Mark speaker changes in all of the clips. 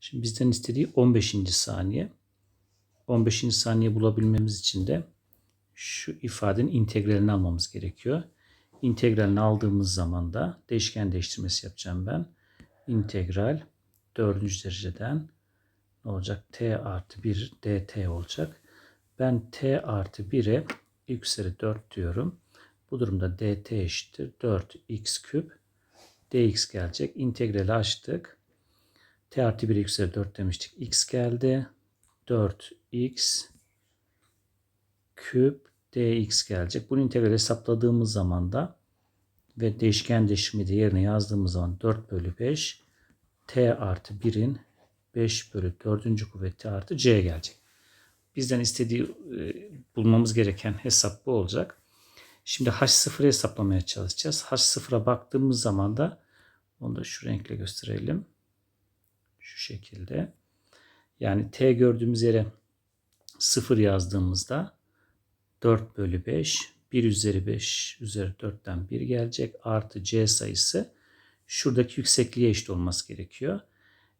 Speaker 1: Şimdi bizden istediği 15. saniye. 15. saniye bulabilmemiz için de şu ifadenin integralini almamız gerekiyor. İntegralini aldığımız zaman da değişken değiştirmesi yapacağım ben. İntegral 4. dereceden ne olacak? t artı 1 dt olacak. Ben t artı 1'e x üzeri 4 diyorum. Bu durumda dt eşittir 4x küp dx gelecek. İntegrali açtık. T artı 1 x üzeri 4 demiştik. x geldi. 4x küp dx gelecek. Bunu integral hesapladığımız zaman da ve değişken değişimi de yerine yazdığımız zaman 4 bölü 5 t artı 1'in 5 bölü 4. kuvveti artı c gelecek. Bizden istediği e, bulmamız gereken hesap bu olacak. Şimdi h0'ı hesaplamaya çalışacağız. h0'a baktığımız zaman da onu da şu renkle gösterelim. Şu şekilde. Yani t gördüğümüz yere 0 yazdığımızda 4 bölü 5 1 üzeri 5 üzeri 4'ten 1 gelecek. Artı c sayısı şuradaki yüksekliğe eşit olması gerekiyor.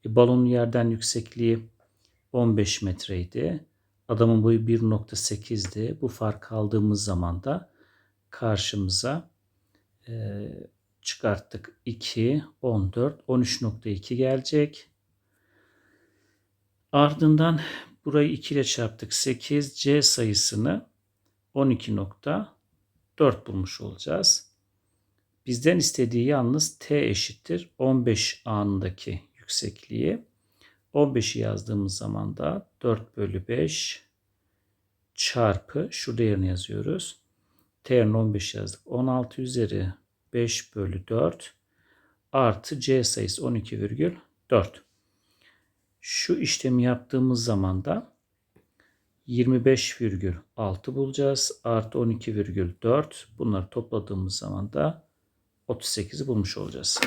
Speaker 1: E, balonun yerden yüksekliği 15 metreydi. Adamın boyu 1.8'di. Bu fark aldığımız zaman da karşımıza e, çıkarttık. 2, 14, 13.2 gelecek. Ardından burayı 2 ile çarptık. 8 C sayısını 12.4 bulmuş olacağız. Bizden istediği yalnız t eşittir 15 anındaki yüksekliği. 15'i yazdığımız zaman da 4 bölü 5 çarpı şurada yerine yazıyoruz. T yerine 15 yazdık. 16 üzeri 5 bölü 4 artı c sayısı 12,4. Şu işlemi yaptığımız zaman da 25,6 bulacağız. Artı 12,4 bunları topladığımız zaman da 38'i bulmuş olacağız.